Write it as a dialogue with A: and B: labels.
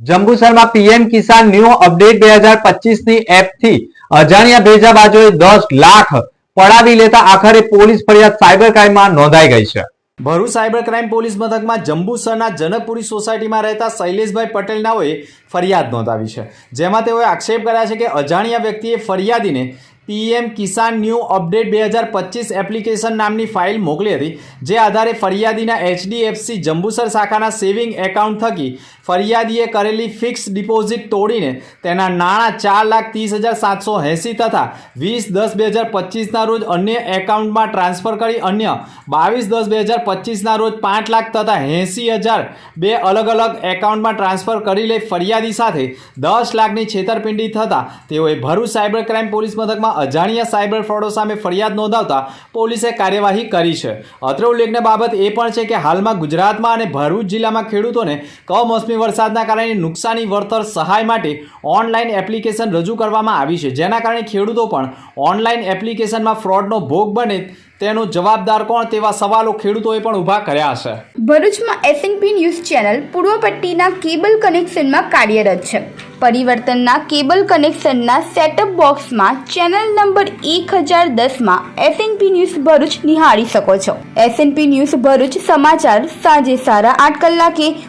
A: જંબુસરમાં PM Kisan new update બે હજાર પચીસની એપથી અજાણ્યા ભેજાબાજોએ દસ લાખ પડાવી લેતા આખરે પોલીસ ફરિયાદ સાયબર ક્રાઇમમાં નોંધાઈ ગઈ છે.
B: ભરૂચ સાયબર ક્રાઇમ પોલીસ મથકમાં જંબુસરના જનકપુરી સોસાયટીમાં રહેતા શૈલેષભાઈ પટેલ નાઓએ ફરિયાદ નોંધાવી છે. જેમાં તેઓએ આક્ષેપ કર્યા છે કે અજાણ્યા વ્યક્તિએ ફરિયાદીને પીએમ કિસાન ન્યૂ અપડેટ બે હજાર પચીસ એપ્લિકેશન નામની ફાઇલ મોકલી હતી, જે આધારે ફરિયાદીના એચડીએફસી જંબુસર શાખાના સેવિંગ એકાઉન્ટ થકી ફરિયાદીએ કરેલી ફિક્સ ડિપોઝિટ તોડીને તેના નાણાં ચાર લાખ ત્રીસ હજાર સાતસો એંસી તથા વીસ દસ બે હજાર પચીસના રોજ અન્ય એકાઉન્ટમાં ટ્રાન્સફર કરી અન્ય બાવીસ દસ બે હજાર પચીસના રોજ પાંચ લાખ તથા એંસી હજાર બે અલગ અલગ એકાઉન્ટમાં ટ્રાન્સફર કરી લઈ ફરિયાદી સાથે દસ લાખની છેતરપિંડી થતાં તેઓએ ભરૂચ સાયબર ક્રાઇમ પોલીસ મથકમાં અજાણ્યા સાયબર ફ્રોડો સામે ફરિયાદ નોંધાવતા પોલીસે કાર્યવાહી કરી છે. અત્રે ઉલ્લેખનીય બાબત એ પણ છે કે હાલમાં ગુજરાતમાં અને ભરૂચ જિલ્લામાં ખેડૂતોને કમોસમી વરસાદના કારણે નુકસાની વળતર સહાય માટે ઓનલાઈન એપ્લિકેશન રજૂ કરવામાં આવી છે. જેના કારણે ખેડૂતો પણ ઓનલાઈન એપ્લિકેશનમાં ફ્રોડનો ભોગ બને તેનો જવાબદાર કોણ તેવા સવાલો ખેડૂતોએ પણ ઊભા કર્યા છે.
C: ભરૂચમાં એસએનપી ન્યૂઝ ચેનલ પૂર્વ પટ્ટીના કેબલ કનેક્શનમાં કાર્યરત છે. પરિવર્તનના કેબલ કનેક્શનના સેટઅપ બોક્સમાં ચેનલ નંબર એક હજાર દસમાં એસએનપી ન્યૂઝ ભરૂચ નિહાળી શકો છો. એસએનપી ન્યૂઝ ભરૂચ સમાચાર સાંજે સાડા આઠ કલાકે